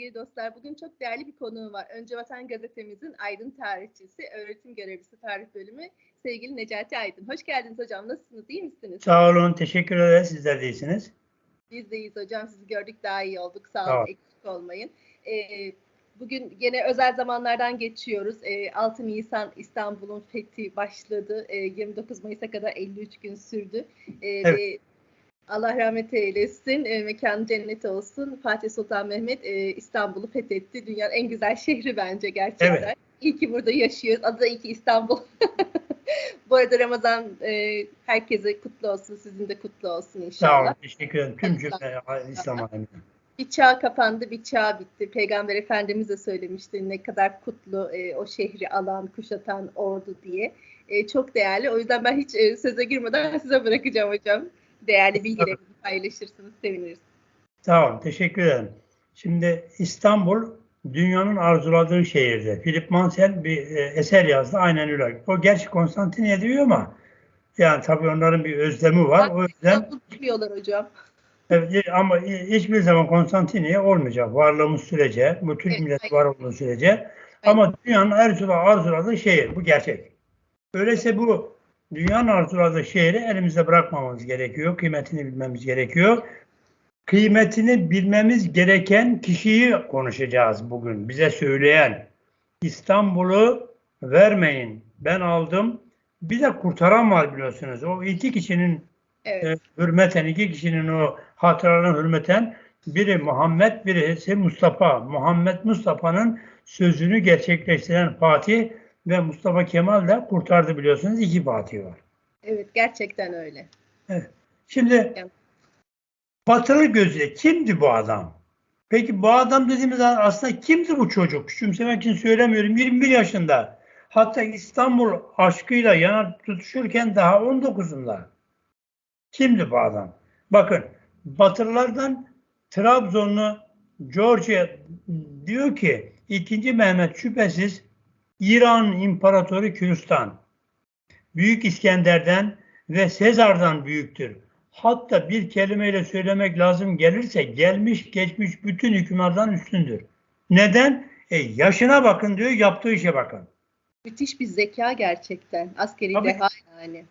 sevgili dostlar. Bugün çok değerli bir konuğum var. Önce Vatan Gazetemizin Aydın Tarihçisi, öğretim görevlisi tarih bölümü sevgili Necati Aydın. Hoş geldiniz hocam. Nasılsınız? İyi misiniz? Sağ olun, teşekkür ederiz. Sizler de iyisiniz. Biz de iyiyiz hocam. Sizi gördük daha iyi olduk. Sağ olun. Olun. Eksik olmayın. Ee, bugün gene özel zamanlardan geçiyoruz. Ee, 6 Nisan İstanbul'un fethi başladı. Ee, 29 Mayıs'a kadar 53 gün sürdü. Ee, Evet. ve Allah rahmet eylesin. E, mekanı cennet olsun. Fatih Sultan Mehmet e, İstanbul'u fethetti. Dünyanın en güzel şehri bence gerçekten. Evet. İyi ki burada yaşıyoruz. Adı da iyi ki İstanbul. Bu arada Ramazan e, herkese kutlu olsun. Sizin de kutlu olsun Sağ inşallah. olun, teşekkür ederim. Tüm cümle İslam alemine. Bir çağ kapandı, bir çağ bitti. Peygamber Efendimiz de söylemişti ne kadar kutlu e, o şehri alan, kuşatan ordu diye. E, çok değerli. O yüzden ben hiç e, söze girmeden size bırakacağım hocam. Değerli bilgilerinizi paylaşırsınız, seviniriz. Olun, teşekkür ederim. Şimdi İstanbul dünyanın arzuladığı şehirde. Philip Mansell bir e, eser yazdı, aynen öyle. O gerçi Konstantiniye diyor ama yani tabii onların bir özlemi var. O yüzden İstanbul bilmiyorlar hocam. evet, ama hiçbir zaman Konstantiniye olmayacak. Varlığımız sürece, bu Türk Evet, milleti aynen. var olduğu sürece. Ama dünyanın arzula, arzuladığı şehir. Bu gerçek. Öyleyse bu dünyanın arzuladığı şehri elimizde bırakmamamız gerekiyor. Kıymetini bilmemiz gerekiyor. Kıymetini bilmemiz gereken kişiyi konuşacağız bugün. Bize söyleyen İstanbul'u vermeyin. Ben aldım. Bir de kurtaran var biliyorsunuz. O iki kişinin Evet. e, hürmeten, iki kişinin o hatıralarına hürmeten biri Muhammed, birisi Mustafa. Muhammed Mustafa'nın sözünü gerçekleştiren Fatih ve Mustafa Kemal de kurtardı biliyorsunuz. iki Fatih var. Evet, gerçekten öyle. Şimdi batılı gözle kimdi bu adam? Peki bu adam dediğimiz aslında kimdi bu çocuk? Küçümsemek için söylemiyorum. 21 yaşında. Hatta İstanbul aşkıyla yanar tutuşurken daha 19'unda. Kimdi bu adam? Bakın Batılılardan Trabzonlu Georgia diyor ki 2. Mehmet şüphesiz İran İmparatoru Küristan. Büyük İskender'den ve Sezar'dan büyüktür. Hatta bir kelimeyle söylemek lazım gelirse gelmiş geçmiş bütün hükümlerden üstündür. Neden? E yaşına bakın diyor, yaptığı işe bakın. Müthiş bir zeka gerçekten. Askeri Tabii. deha yani.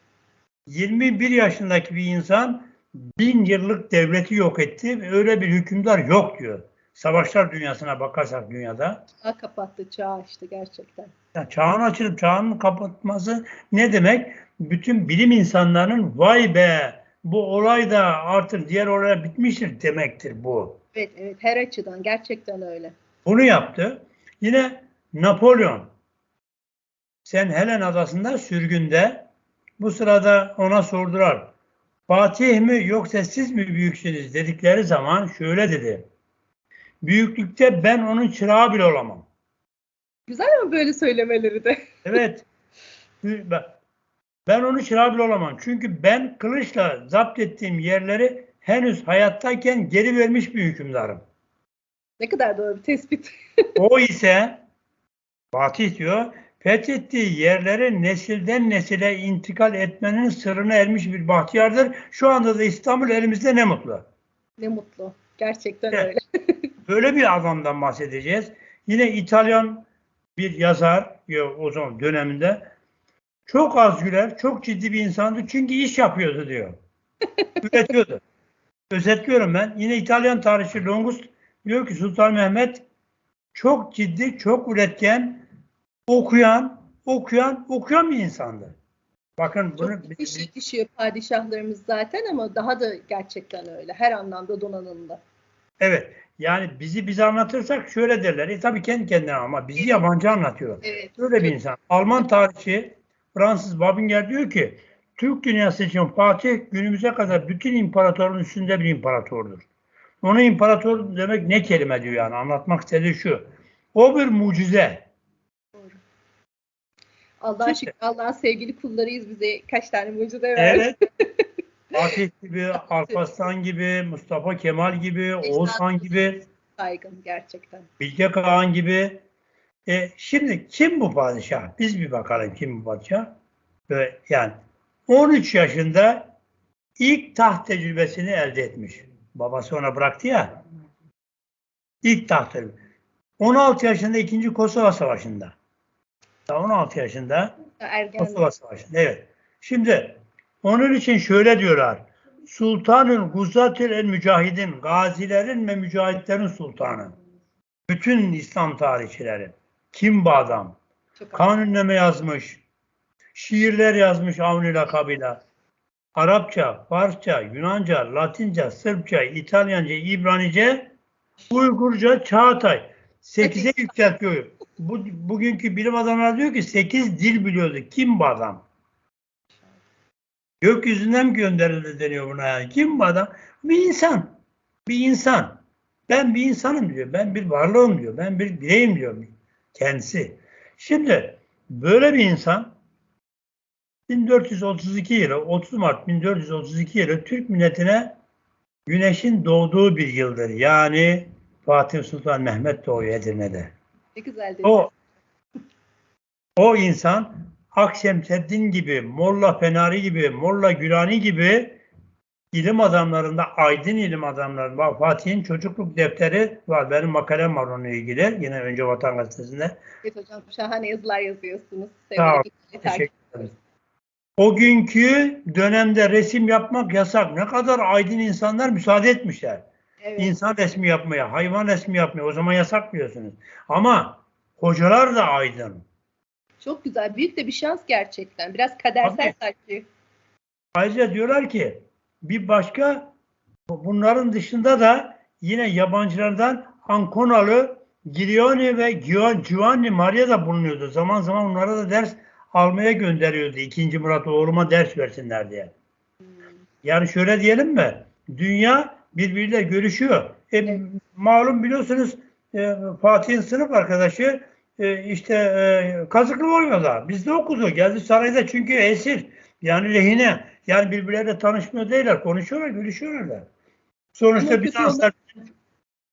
21 yaşındaki bir insan bin yıllık devleti yok etti. Öyle bir hükümdar yok diyor. Savaşlar dünyasına bakarsak dünyada. Çağ kapattı, çağ açtı gerçekten. Ya çağın açılıp çağın kapatması ne demek? Bütün bilim insanlarının vay be bu olay da artık diğer olay bitmiştir demektir bu. Evet, evet. Her açıdan gerçekten öyle. Bunu yaptı. Yine Napolyon. Sen Helen adasında sürgünde bu sırada ona sordular. Fatih mi yoksa siz mi büyüksünüz dedikleri zaman şöyle dedi. Büyüklükte ben onun çırağı bile olamam. Güzel ama böyle söylemeleri de. Evet. Ben- Ben onu çırağı bile olamam. Çünkü ben kılıçla zapt ettiğim yerleri henüz hayattayken geri vermiş bir hükümdarım. Ne kadar doğru bir tespit. O ise Fatih diyor fethettiği yerleri nesilden nesile intikal etmenin sırrına ermiş bir bahtiyardır. Şu anda da İstanbul elimizde ne mutlu. Ne mutlu. Gerçekten Evet. öyle. Böyle bir adamdan bahsedeceğiz. Yine İtalyan bir yazar ya o zaman döneminde çok az güler, çok ciddi bir insandı çünkü iş yapıyordu diyor. Üretiyordu. Özetliyorum ben. Yine İtalyan tarihçi Longust diyor ki Sultan Mehmet çok ciddi, çok üretken, okuyan, okuyan, okuyan bir insandı. Bakın bunu Çok kişi yetişiyor padişahlarımız zaten ama daha da gerçekten öyle. Her anlamda donanımda. Evet yani bizi bize anlatırsak şöyle derler. E tabii kendi kendine ama bizi yabancı anlatıyor. Evet. Öyle bir insan. Alman tarihçi Fransız Babinger diyor ki Türk dünyası için Fatih günümüze kadar bütün imparatorun üstünde bir imparatordur. Ona imparator demek ne kelime diyor yani anlatmak istediği şu. O bir mucize. Şimdi- şükür Allah'ın sevgili kullarıyız bize kaç tane mucize verdi. Evet. Fatih gibi, Alparslan gibi, Mustafa Kemal gibi, Oğuzhan gibi, Saygın gerçekten. Bilge Kağan gibi. E, şimdi kim bu padişah? Biz bir bakalım kim bu padişah? Böyle, yani 13 yaşında ilk taht tecrübesini elde etmiş. Babası ona bıraktı ya. İlk tahtı. 16 yaşında 2. Kosova Savaşı'nda. Daha 16 yaşında Ergen. Kosova Savaşı'nda. Evet. Şimdi onun için şöyle diyorlar. Sultanın Guzatil el Mücahidin, gazilerin ve mücahitlerin sultanı. Bütün İslam tarihçileri. Kim bu adam? Çok Kanunname yazmış. Şiirler yazmış Avni lakabıyla. Arapça, Farsça, Yunanca, Latince, Sırpça, İtalyanca, İbranice, Uygurca, Çağatay. 8'e yükseltiyor. Bu, bugünkü bilim adamları diyor ki 8 dil biliyordu. Kim bu adam? Gökyüzünden mi gönderildi deniyor buna yani. Kim bu adam? Bir insan. Bir insan. Ben bir insanım diyor. Ben bir varlığım diyor. Ben bir bireyim diyor kendisi. Şimdi böyle bir insan 1432 yılı 30 Mart 1432 yılı Türk milletine güneşin doğduğu bir yıldır. Yani Fatih Sultan Mehmet doğuyor Edirne'de. Ne güzel dedi. O o insan Akşemseddin gibi, Molla Fenari gibi, Molla Gülani gibi ilim adamlarında, aydın ilim adamlarında, Fatih'in çocukluk defteri var. Benim makalem var onunla ilgili. Yine önce Vatan Gazetesi'nde. Evet hocam şahane yazılar yazıyorsunuz. Sağ ol, Sevgili Teşekkür ederim. O günkü dönemde resim yapmak yasak. Ne kadar aydın insanlar müsaade etmişler. Evet. İnsan resmi yapmaya, hayvan resmi yapmaya. O zaman yasak biliyorsunuz. Ama hocalar da aydın. Çok güzel. Büyük de bir şans gerçekten. Biraz kadersel Tabii. sanki. Ayrıca diyorlar ki bir başka bunların dışında da yine yabancılardan Ankonalı, Gileone ve Gio- Giovanni Maria da bulunuyordu. Zaman zaman onlara da ders almaya gönderiyordu. İkinci Murat oğluma ders versinler diye. Yani şöyle diyelim mi? Dünya birbiriyle görüşüyor. E. Malum biliyorsunuz e, Fatih'in sınıf arkadaşı e, işte e, kazıklı oynuyorlar. Bizde okudu. Geldi sarayda çünkü esir. Yani lehine. Yani birbirleriyle tanışmıyor değiller. Konuşuyorlar, görüşüyorlar. da. Sonuçta Ama Bizanslar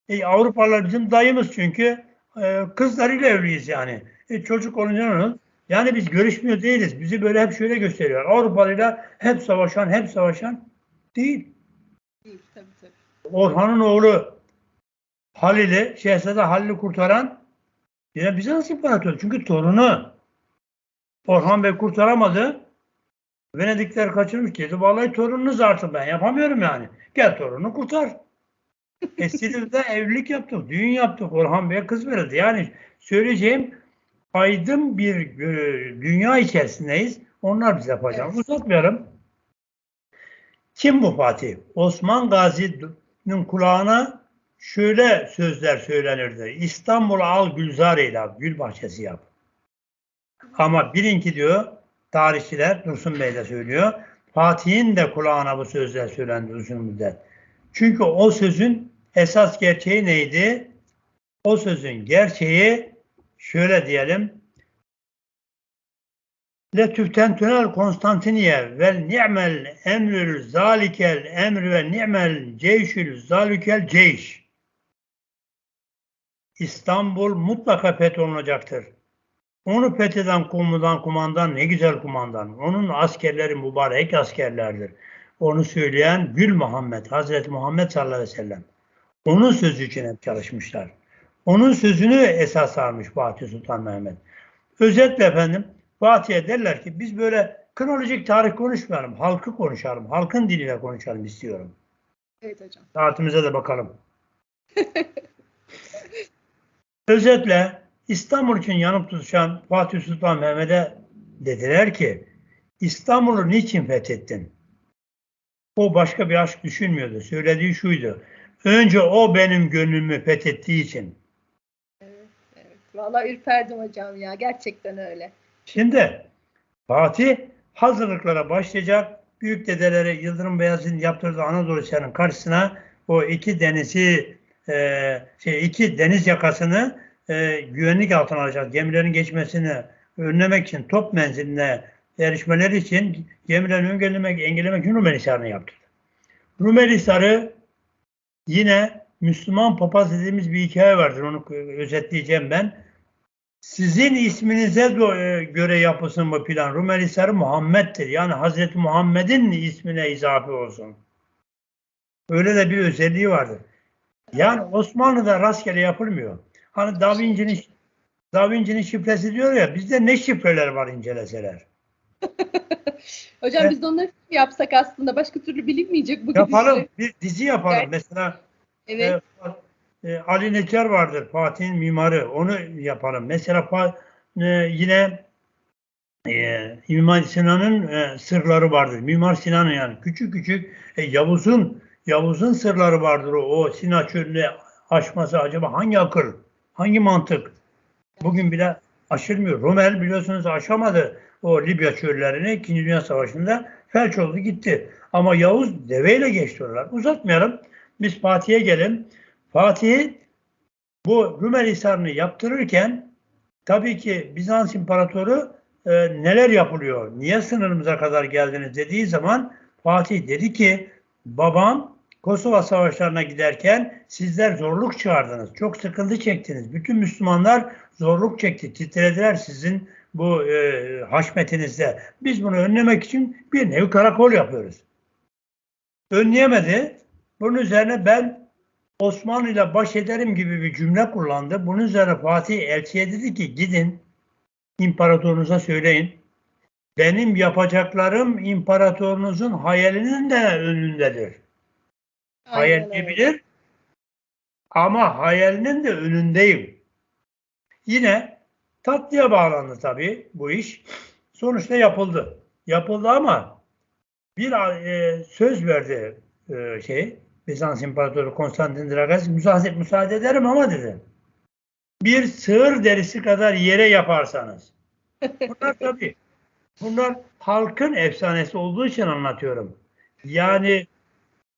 e, Avrupalılar bizim dayımız çünkü e, kızlarıyla evliyiz yani. E, çocuk olunca? Yani biz görüşmüyor değiliz. Bizi böyle hep şöyle gösteriyor. Avrupalıyla hep savaşan, hep savaşan değil. Değil, tabii tabii. Orhan'ın oğlu Halil'i, Şehzade Halil'i kurtaran yine Bizans İmparatoru. Çünkü torunu Orhan Bey kurtaramadı. Venedikler kaçırmış dedi. Vallahi torununuz artık ben yapamıyorum yani. Gel torunu kurtar. e Silivri'de evlilik yaptık, düğün yaptık. Orhan Bey'e kız verildi. Yani söyleyeceğim aydın bir e, dünya içerisindeyiz. Onlar bize yapacak. Evet. Uzatmayalım. Kim bu Fatih? Osman Gazi'nin kulağına şöyle sözler söylenirdi. İstanbul'u al Gülzar eyle, gül bahçesi yap. Ama bilin ki diyor, tarihçiler, Dursun Bey de söylüyor, Fatih'in de kulağına bu sözler söylendi uzun müddet. Çünkü o sözün esas gerçeği neydi? O sözün gerçeği şöyle diyelim, Le tüftentünel Konstantiniye vel ni'mel emrül zalikel emr ve ni'mel ceyşül zalikel ceyş. İstanbul mutlaka fetholunacaktır. Onu fetheden kumandan kumandan ne güzel kumandan. Onun askerleri mübarek askerlerdir. Onu söyleyen Gül Muhammed, Hazreti Muhammed sallallahu aleyhi ve sellem. Onun sözü için hep çalışmışlar. Onun sözünü esas almış Fatih Sultan Mehmet. Özetle efendim Fatih'e derler ki biz böyle kronolojik tarih konuşmayalım. Halkı konuşalım. Halkın diliyle konuşalım istiyorum. Evet hocam. Saatimize de bakalım. Özetle İstanbul için yanıp tutuşan Fatih Sultan Mehmet'e dediler ki İstanbul'u niçin fethettin? O başka bir aşk düşünmüyordu. Söylediği şuydu. Önce o benim gönlümü fethettiği için. Evet, evet. Vallahi ürperdim hocam ya. Gerçekten öyle. Şimdi Fatih hazırlıklara başlayacak. Büyük dedeleri Yıldırım Beyazıt'ın yaptırdığı Anadolu Hisarı'nın karşısına o iki denizi e, şey iki deniz yakasını e, güvenlik altına alacak. Gemilerin geçmesini önlemek için top menziline erişmeleri için gemilerin engellemek, engellemek için Rumeli Hisarı'nı yaptı. Rumeli Hisarı yine Müslüman papaz dediğimiz bir hikaye vardır. Onu özetleyeceğim ben. Sizin isminize e, göre yapılsın bu plan. Rumeli Hisarı Muhammed'dir. Yani Hazreti Muhammed'in ismine izafe olsun. Öyle de bir özelliği vardır. Yani Osmanlı'da rastgele yapılmıyor. Hani Da Vinci'nin Da Vinci'nin şifresi diyor ya bizde ne şifreler var inceleseler. Hocam Evet. biz de onları yapsak aslında başka türlü bilinmeyecek bu Yapalım. gidişle. Bir dizi yapalım. Evet. Mesela Evet. e, e, Ali Necar vardır. Fatih'in mimarı. Onu yapalım. Mesela e, yine e, Mimar Sinan'ın e, sırları vardır. Mimar Sinan'ın yani küçük küçük e, Yavuz'un Yavuz'un sırları vardır. O, o Sina Çölü'nü aşması acaba hangi akıl? Hangi mantık? Bugün bile aşılmıyor. Rommel biliyorsunuz aşamadı o Libya çöllerini 2. Dünya Savaşı'nda felç oldu gitti. Ama Yavuz deveyle geçti oralar. Uzatmayalım. Biz Fatih'e gelin. Fatih bu Rumeli Hisarı'nı yaptırırken tabii ki Bizans İmparatoru e, neler yapılıyor, niye sınırımıza kadar geldiniz dediği zaman Fatih dedi ki babam Kosova savaşlarına giderken sizler zorluk çıkardınız. Çok sıkıntı çektiniz. Bütün Müslümanlar zorluk çekti. Titrediler sizin bu e, haşmetinizde. Biz bunu önlemek için bir nevi karakol yapıyoruz. Önleyemedi. Bunun üzerine ben Osmanlı ile baş ederim gibi bir cümle kullandı. Bunun üzerine Fatih elçiye dedi ki gidin imparatorunuza söyleyin. Benim yapacaklarım imparatorunuzun hayalinin de önündedir. Hayal Aynen öyle. ama hayalinin de önündeyim. Yine tatlıya bağlandı tabii bu iş. Sonuçta yapıldı. Yapıldı ama bir e, söz verdi e, şey Bizans İmparatoru Konstantin Dragas müsaade, müsaade ederim ama dedi. Bir sığır derisi kadar yere yaparsanız. Bunlar tabii. Bunlar halkın efsanesi olduğu için anlatıyorum. Yani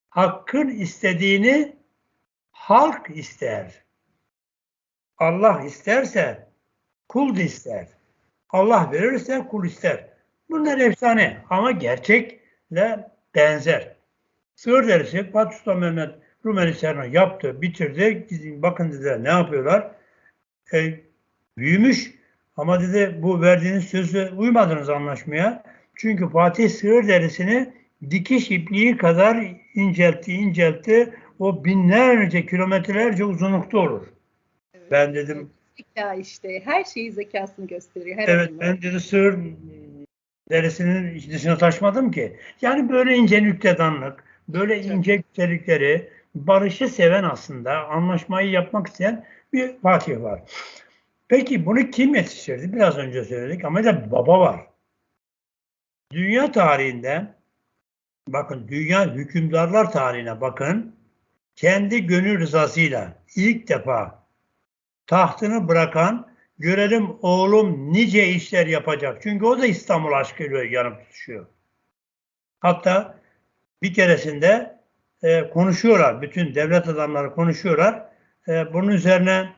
hakkın istediğini halk ister. Allah isterse kul da ister. Allah verirse kul ister. Bunlar efsane ama gerçekle benzer. Sığır derisi Fatih Sultan Mehmet Rumeli Serna yaptı, bitirdi. Bakın dediler ne yapıyorlar? E, büyümüş ama dedi bu verdiğiniz sözü uymadınız anlaşmaya. Çünkü Fatih sığır derisini dikiş ipliği kadar inceltti, inceltti. O binlerce kilometrelerce uzunlukta olur. Evet. Ben dedim Zeka işte. Her şeyi zekasını gösteriyor. Her evet adımda. ben dedi sığır derisinin dışına taşmadım ki. Yani böyle ince nüktedanlık, böyle Çok. ince güzellikleri, barışı seven aslında, anlaşmayı yapmak isteyen bir Fatih var. Peki bunu kim yetiştirdi? Biraz önce söyledik ama da baba var. Dünya tarihinde bakın dünya hükümdarlar tarihine bakın kendi gönül rızasıyla ilk defa tahtını bırakan görelim oğlum nice işler yapacak. Çünkü o da İstanbul aşkıyla yanıp tutuşuyor. Hatta bir keresinde e, konuşuyorlar. Bütün devlet adamları konuşuyorlar. E, bunun üzerine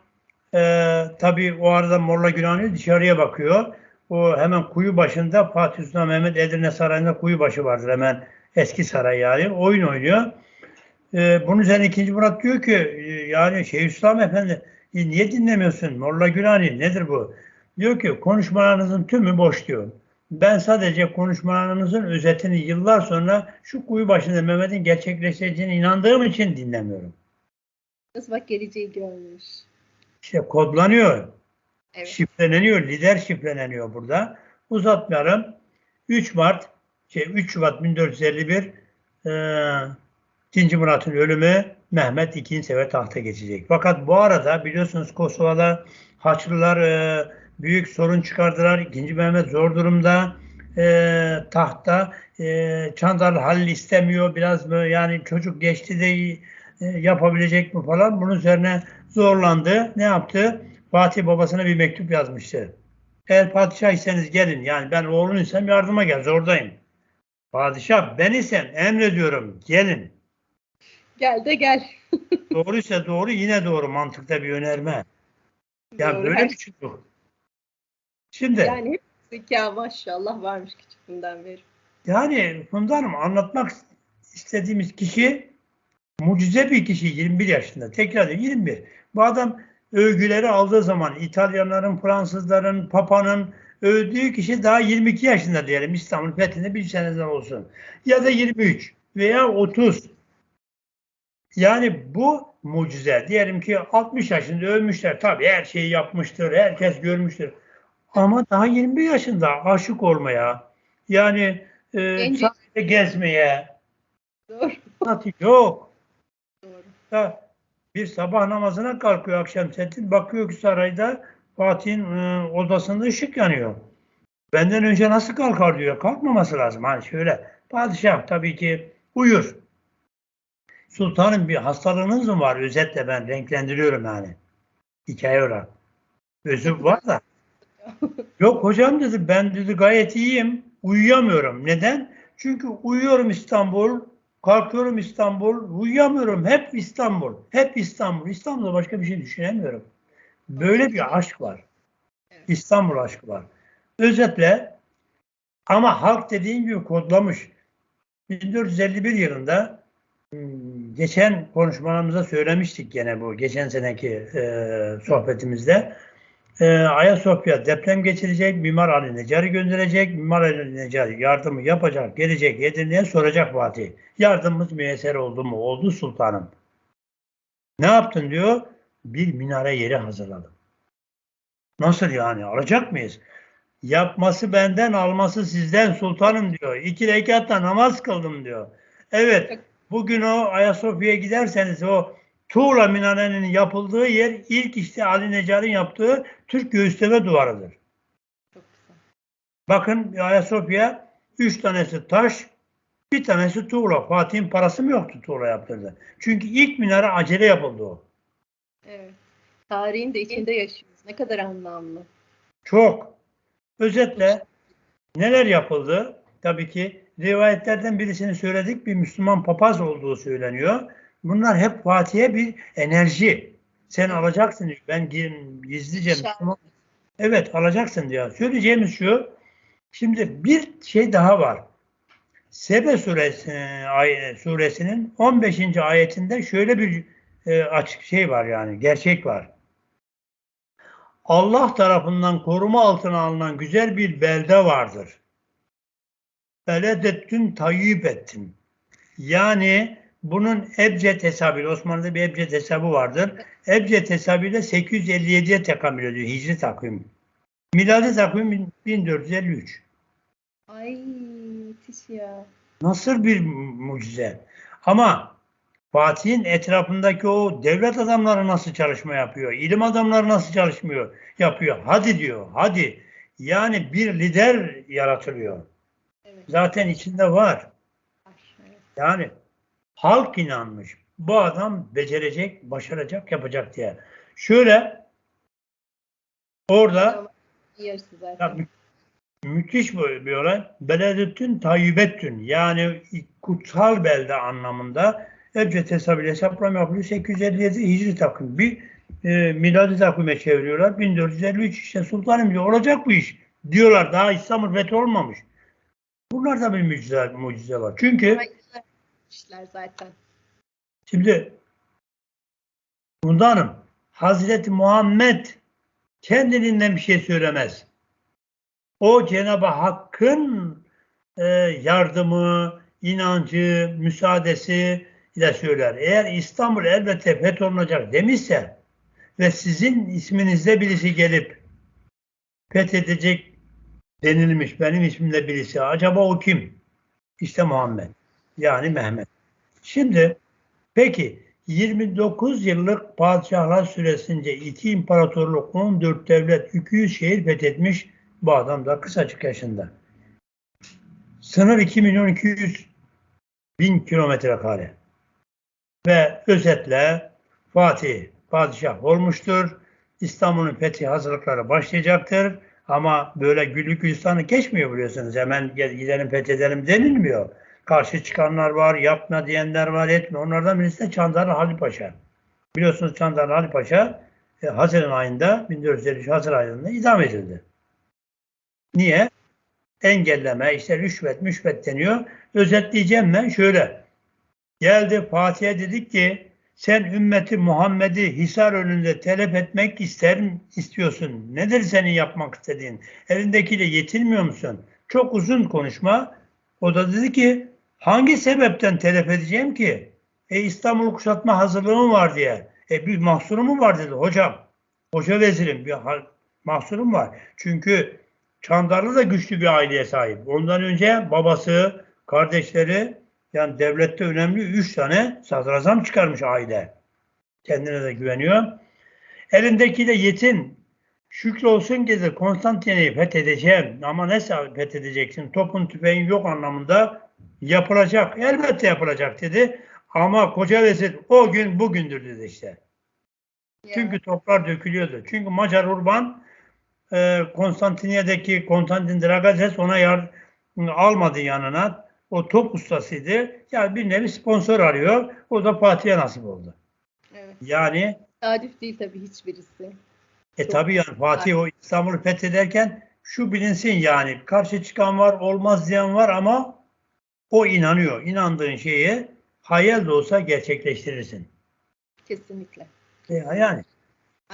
e, tabii o arada Molla Gülhani dışarıya bakıyor. O hemen kuyu başında Fatih Sultan Mehmet Edirne Sarayı'nda kuyu başı vardır hemen eski saray yani. Oyun oynuyor. E, bunun üzerine ikinci Murat diyor ki e, yani Şeyhülislam Efendi e, niye dinlemiyorsun? Molla Gülhani nedir bu? Diyor ki konuşmalarınızın tümü boş diyor. Ben sadece konuşmalarınızın özetini yıllar sonra şu kuyu başında Mehmet'in gerçekleşeceğine inandığım için dinlemiyorum. Nasıl bak geleceği görmüş. İşte kodlanıyor, Evet. şifreleniyor, lider şifreleniyor burada. Uzatmayalım. 3 Mart, şey 3 Şubat 1451 e, 2. Murat'ın ölümü Mehmet ikinci sefer tahta geçecek. Fakat bu arada biliyorsunuz Kosova'da Haçlılar e, büyük sorun çıkardılar. İkinci Mehmet zor durumda. E, tahta e, Çandarlı Halil istemiyor. Biraz böyle yani çocuk geçti de e, yapabilecek mi falan. Bunun üzerine zorlandı. Ne yaptı? Fatih babasına bir mektup yazmıştı. Eğer padişah iseniz gelin. Yani ben oğlunuysam yardıma gel. Zordayım. Padişah ben isen emrediyorum. Gelin. Gel de gel. Doğruysa doğru yine doğru mantıkta bir önerme. Ya Doğru, böyle bir çocuk. Şimdi yani, hep zeka maşallah varmış küçüklüğünden beri. yani Hanım anlatmak istediğimiz kişi mucize bir kişi 21 yaşında. Tekrar ediyorum 21. Bu adam övgüleri aldığı zaman İtalyanların, Fransızların, Papa'nın övdüğü kişi daha 22 yaşında diyelim İstanbul fethinde bir seneden olsun. Ya da 23 veya 30. Yani bu mucize. Diyelim ki 60 yaşında ölmüşler. Tabii her şeyi yapmıştır. Herkes görmüştür. Ama daha 21 yaşında aşık olmaya yani e, Genç. sadece gezmeye Doğru. yok. Doğru. Da bir sabah namazına kalkıyor akşam setin. Bakıyor ki sarayda Fatih'in e, odasında ışık yanıyor. Benden önce nasıl kalkar diyor. Kalkmaması lazım. Hani şöyle padişah tabii ki uyur. Sultanım bir hastalığınız mı var? Özetle ben renklendiriyorum yani. Hikaye olarak. Özür var da. Yok hocam dedi ben dedi gayet iyiyim. Uyuyamıyorum. Neden? Çünkü uyuyorum İstanbul, kalkıyorum İstanbul, uyuyamıyorum. Hep İstanbul. Hep İstanbul. İstanbul'da başka bir şey düşünemiyorum. Böyle bir aşk var. İstanbul aşkı var. Özetle ama halk dediğin gibi kodlamış. 1451 yılında hmm, geçen konuşmalarımızda söylemiştik gene bu geçen seneki e, sohbetimizde e, Ayasofya deprem geçirecek, Mimar Ali Necari gönderecek, Mimar Ali Necari yardımı yapacak, gelecek Edirne'ye soracak Fatih. Yardımımız müyesser oldu mu? Oldu sultanım. Ne yaptın diyor? Bir minare yeri hazırladım. Nasıl yani? Alacak mıyız? Yapması benden, alması sizden sultanım diyor. İki rekatta namaz kıldım diyor. Evet, bugün o Ayasofya'ya giderseniz o Tuğla minarenin yapıldığı yer ilk işte Ali Necar'ın yaptığı Türk göğüsleme duvarıdır. Bakın Ayasofya üç tanesi taş, bir tanesi tuğla. Fatih'in parası mı yoktu tuğla yaptırdı? Çünkü ilk minare acele yapıldı o. Evet. Tarihin de içinde yaşıyoruz. Ne kadar anlamlı. Çok. Özetle neler yapıldı? Tabii ki rivayetlerden birisini söyledik. Bir Müslüman papaz olduğu söyleniyor. Bunlar hep Fatih'e bir enerji. Sen alacaksın diyor. Ben gi- gizlice. Müslüman. Evet alacaksın diyor. Söyleyeceğimiz şu. Şimdi bir şey daha var. Sebe suresi, ay- suresinin 15. ayetinde şöyle bir e, açık şey var yani gerçek var. Allah tarafından koruma altına alınan güzel bir belde vardır. Beledettün tayyip ettin. Yani bunun ebced hesabıyla Osmanlı'da bir ebced hesabı vardır. Ebced hesabıyla 857'ye tekamül ediyor Hicri takvim. Miladi takvim 1453. Ay müthiş ya. Nasıl bir mucize. Ama Fatih'in etrafındaki o devlet adamları nasıl çalışma yapıyor? İlim adamları nasıl çalışmıyor? Yapıyor. Hadi diyor. Hadi. Yani bir lider yaratılıyor. Evet. Zaten içinde var. Yani halk inanmış. Bu adam becerecek, başaracak, yapacak diye. Şöyle orada ya, mü- müthiş bir, bir olay. Beledüttün tayyübettün yani kutsal belde anlamında Ebced hesabıyla hesaplama yapılıyor. 857 Hicri takvim. Bir e, miladi takvime çeviriyorlar. 1453 işte sultanım diyor. Olacak bu iş. Diyorlar. Daha İstanbul fethi olmamış. Bunlarda bir mucize, mucize var. Çünkü işler zaten. Şimdi bundanım Hazreti Muhammed kendiliğinden bir şey söylemez. O Cenab-ı Hakk'ın e, yardımı, inancı, müsaadesi ile söyler. Eğer İstanbul elbette fetholunacak demişse ve sizin isminizde birisi gelip fethedecek denilmiş benim ismimle birisi. Acaba o kim? İşte Muhammed. Yani Mehmet. Şimdi peki 29 yıllık padişahlar süresince iki imparatorluk, 14 devlet, 200 şehir fethetmiş bu adam da kısacık yaşında. Sınır 2 milyon 200 bin kilometre kare. Ve özetle Fatih padişah olmuştur. İstanbul'un fethi hazırlıkları başlayacaktır. Ama böyle güllük gülistanı geçmiyor biliyorsunuz. Hemen gidelim fethedelim denilmiyor. Karşı çıkanlar var, yapma diyenler var, etme. Onlardan birisi de Çandarlı Halil Paşa. Biliyorsunuz Çandarlı Halil Paşa e, Haziran ayında, 1453 Haziran ayında idam edildi. Niye? Engelleme, işte rüşvet, müşvet deniyor. Özetleyeceğim ben şöyle. Geldi Fatih'e dedik ki sen ümmeti Muhammed'i Hisar önünde telef etmek ister istiyorsun? Nedir senin yapmak istediğin? Elindekiyle yetinmiyor musun? Çok uzun konuşma. O da dedi ki hangi sebepten telef edeceğim ki? E İstanbul kuşatma hazırlığım var diye. E bir mahsurum var dedi hocam. Hoca vezirim bir mahsurum var. Çünkü Çandarlı da güçlü bir aileye sahip. Ondan önce babası, kardeşleri yani devlette önemli üç tane sadrazam çıkarmış aile. Kendine de güveniyor. Elindeki de yetin. Şükür olsun ki de Konstantin'i fethedeceğim. Ama nasıl fethedeceksin? Topun tüfeğin yok anlamında yapılacak. Elbette yapılacak dedi. Ama koca vezir o gün bugündür dedi işte. Ya. Çünkü toplar dökülüyordu. Çünkü Macar Urban e, Konstantin Dragazes ona yar, almadı yanına. O top ustasıydı. Yani bir nevi sponsor arıyor. O da Fatih'e nasip oldu. Evet. Yani Tesadüf değil tabii hiçbirisi. E tabii yani Fatih o İstanbul'u fethederken şu bilinsin yani karşı çıkan var olmaz diyen var ama o inanıyor. İnandığın şeyi hayal de olsa gerçekleştirirsin. Kesinlikle. E, yani. Aynen.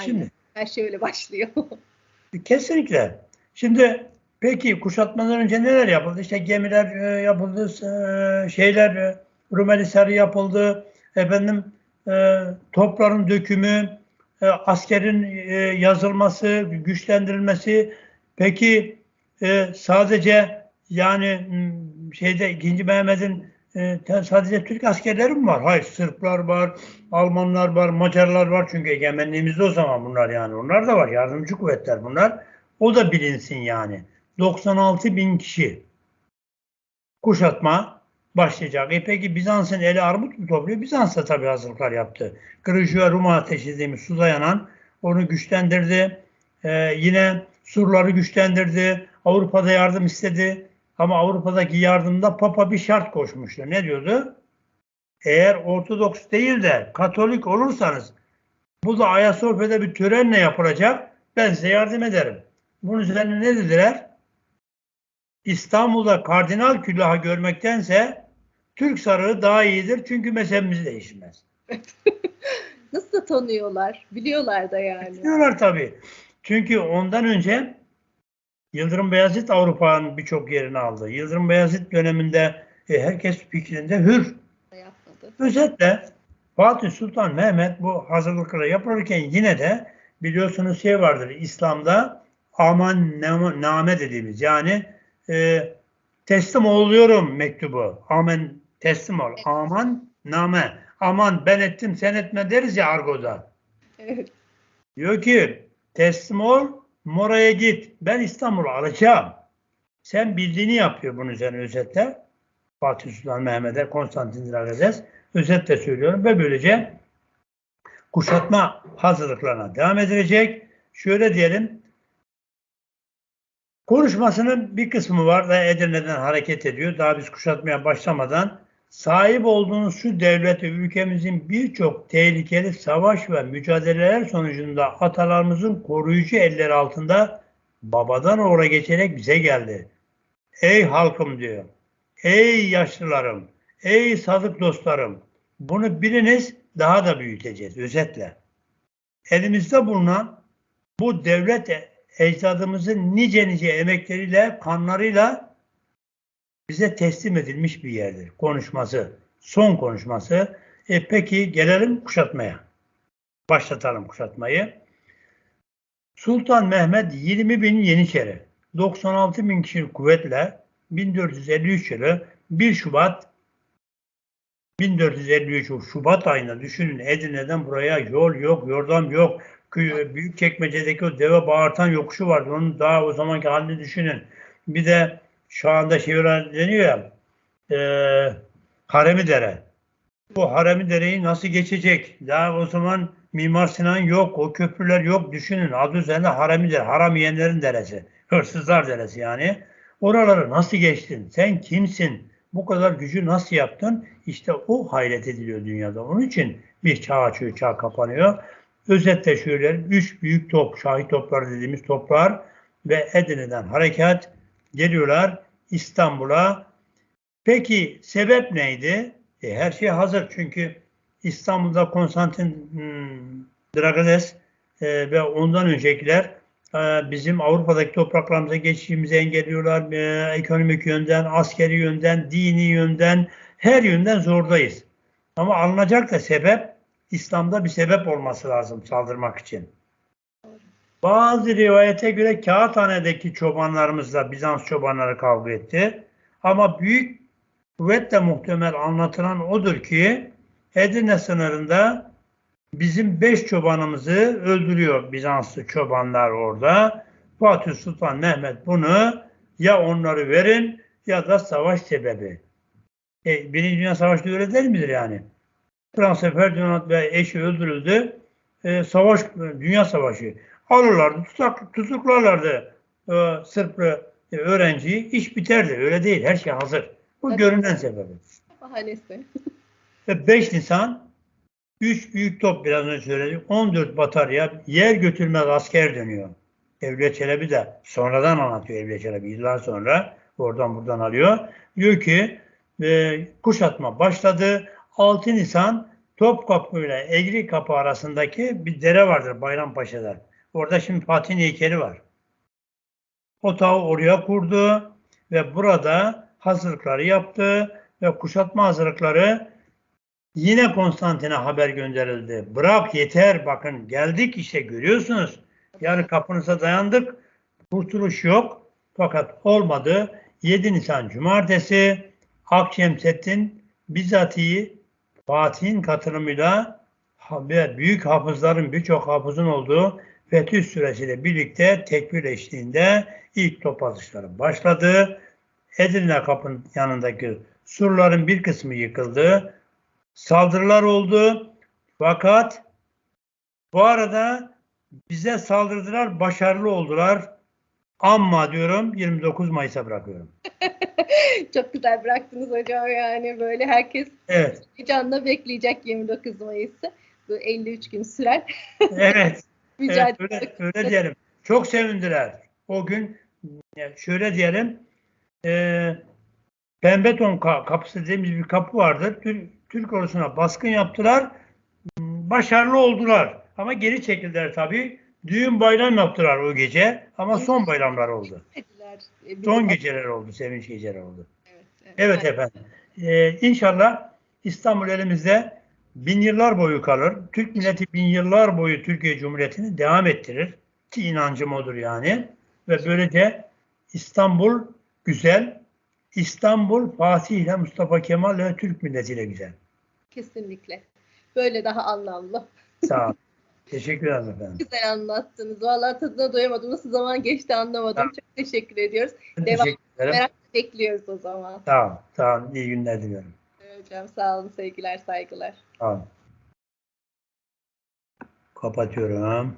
Şimdi. Her şey öyle başlıyor. kesinlikle. Şimdi peki kuşatmadan önce neler yapıldı? İşte gemiler e, yapıldı, e, şeyler e, Rumeli Sarı yapıldı. Efendim e, topların dökümü, e, askerin e, yazılması, güçlendirilmesi. Peki e, sadece yani şeyde 2. Mehmet'in e, sadece Türk askerleri mi var? Hayır, Sırplar var, Almanlar var, Macarlar var. Çünkü egemenliğimizde o zaman bunlar yani. Onlar da var. Yardımcı kuvvetler bunlar. O da bilinsin yani. 96 bin kişi kuşatma başlayacak. E peki Bizans'ın eli armut mu topluyor? Bizans da tabii hazırlıklar yaptı. Kırıcı Roma ateşi dediğimiz su dayanan onu güçlendirdi. Ee, yine surları güçlendirdi. Avrupa'da yardım istedi. Ama Avrupa'daki yardımda Papa bir şart koşmuştu. Ne diyordu? Eğer Ortodoks değil de Katolik olursanız bu da Ayasofya'da bir törenle yapılacak. Ben size yardım ederim. Bunun üzerine ne dediler? İstanbul'da kardinal külahı görmektense Türk sarığı daha iyidir çünkü mezhebimiz değişmez. Nasıl da tanıyorlar? Biliyorlar da yani. Biliyorlar tabii. Çünkü ondan önce Yıldırım Beyazıt Avrupa'nın birçok yerini aldı. Yıldırım Beyazıt döneminde e, herkes fikrinde hür. Yapmadı. Özetle Fatih Sultan Mehmet bu hazırlıkları yapılırken yine de biliyorsunuz şey vardır İslam'da aman name dediğimiz yani e, teslim oluyorum mektubu. Amen teslim ol. Aman name. Aman ben ettim sen etme deriz ya argoda. Evet. Diyor ki teslim ol Mora'ya git. Ben İstanbul'u alacağım. Sen bildiğini yapıyor bunun üzerine özetle. Fatih Sultan Mehmet'e, Konstantin Dragazes özetle söylüyorum ve böylece kuşatma hazırlıklarına devam edilecek. Şöyle diyelim, konuşmasının bir kısmı var da Edirne'den hareket ediyor. Daha biz kuşatmaya başlamadan sahip olduğunuz şu devleti ülkemizin birçok tehlikeli savaş ve mücadeleler sonucunda atalarımızın koruyucu eller altında babadan oğula geçerek bize geldi. Ey halkım diyor. Ey yaşlılarım. Ey sadık dostlarım. Bunu biliniz daha da büyüteceğiz özetle. Elimizde bulunan bu devlet ecdadımızın nice nice emekleriyle, kanlarıyla bize teslim edilmiş bir yerdir. Konuşması, son konuşması. E peki gelelim kuşatmaya. Başlatalım kuşatmayı. Sultan Mehmet 20 bin Yeniçeri, 96 bin kişilik kuvvetle 1453 yılı 1 Şubat 1453 Şubat ayında düşünün Edirne'den buraya yol yok, yordam yok. Büyük çekmecedeki o deve bağırtan yokuşu vardı. Onun daha o zamanki halini düşünün. Bir de şu anda şey deniyor ya e, Haremi Dere. Bu Haremi Dere'yi nasıl geçecek? Daha o zaman Mimar Sinan yok, o köprüler yok. Düşünün adı üzerinde Haremi Dere, haram yiyenlerin deresi. Hırsızlar deresi yani. Oraları nasıl geçtin? Sen kimsin? Bu kadar gücü nasıl yaptın? İşte o hayret ediliyor dünyada. Onun için bir çağ açıyor, çağ kapanıyor. Özetle şöyle üç büyük top, şahit toplar dediğimiz toplar ve Edirne'den harekat geliyorlar İstanbul'a. Peki sebep neydi? E, her şey hazır çünkü İstanbul'da Konstantin hmm, Dragades e, ve ondan öncekiler e, bizim Avrupa'daki topraklarımıza geçişimizi engelliyorlar. E, ekonomik yönden, askeri yönden, dini yönden, her yönden zordayız. Ama alınacak da sebep İslam'da bir sebep olması lazım saldırmak için. Bazı rivayete göre Kağıthane'deki çobanlarımızla Bizans çobanları kavga etti. Ama büyük kuvvetle muhtemel anlatılan odur ki Edirne sınırında bizim beş çobanımızı öldürüyor Bizanslı çobanlar orada. Fatih Sultan Mehmet bunu ya onları verin ya da savaş sebebi. E, Birinci Dünya Savaşı öyle değil midir yani? Fransa Ferdinand ve eşi öldürüldü. E, savaş, Dünya Savaşı. Alırlardı, tutak, tutuklarlardı e, Sırplı e, öğrenciyi. iş biterdi. Öyle değil. Her şey hazır. Bu Evet. görünen sebebi. Bahanesi. Ve 5 Nisan 3 büyük top biraz önce söyledik. 14 batarya yer götürmez asker dönüyor. Evliya Çelebi de sonradan anlatıyor Evliya Çelebi. Yıllar sonra oradan buradan alıyor. Diyor ki e, kuşatma başladı. 6 Nisan Topkapı ile Egri Kapı arasındaki bir dere vardır Bayrampaşa'da. Orada şimdi Fatih'in heykeli var. Otağı oraya kurdu ve burada hazırlıkları yaptı ve kuşatma hazırlıkları yine Konstantin'e haber gönderildi. Bırak yeter bakın geldik işte görüyorsunuz. Yani kapınıza dayandık. Kurtuluş yok. Fakat olmadı. 7 Nisan Cumartesi Akşemseddin bizatihi Fatih'in katılımıyla ve büyük hafızların birçok hafızın olduğu Fetih süresiyle birlikte tekbir eşliğinde ilk top başladı. Edirne kapının yanındaki surların bir kısmı yıkıldı. Saldırılar oldu. Fakat bu arada bize saldırdılar, başarılı oldular. Ama diyorum 29 Mayıs'a bırakıyorum. Çok güzel bıraktınız hocam yani böyle herkes Evet, heyecanla bekleyecek 29 Mayıs'ı. Bu 53 gün süren evet. Evet, öyle, öyle diyelim. Çok sevindiler. O gün şöyle diyelim e, Pembeton ka- kapısı dediğimiz bir kapı vardır. Türk, Türk ordusuna baskın yaptılar. Başarılı oldular. Ama geri çekildiler tabii. Düğün bayram yaptılar o gece. Ama son bayramlar oldu. E, Son geceler oldu. Sevinç geceleri oldu. Evet, evet. Evet efendim. Ee, inşallah İstanbul elimizde bin yıllar boyu kalır. Türk milleti bin yıllar boyu Türkiye Cumhuriyeti'ni devam ettirir. Ki inancım odur yani. Ve böylece İstanbul güzel. İstanbul Fatih ile Mustafa Kemal ve Türk milletiyle güzel. Kesinlikle. Böyle daha anlamlı. Sağ olun. Teşekkür ederim efendim. Güzel anlattınız. Vallahi tadına doyamadım. Nasıl zaman geçti anlamadım. Tamam. Çok teşekkür ediyoruz. Devam. Teşekkür ederim. Merakla bekliyoruz o zaman. Sağ olun. İyi günler diliyorum. Hocam sağ olun. Sevgiler, saygılar. Olun. Kapatıyorum.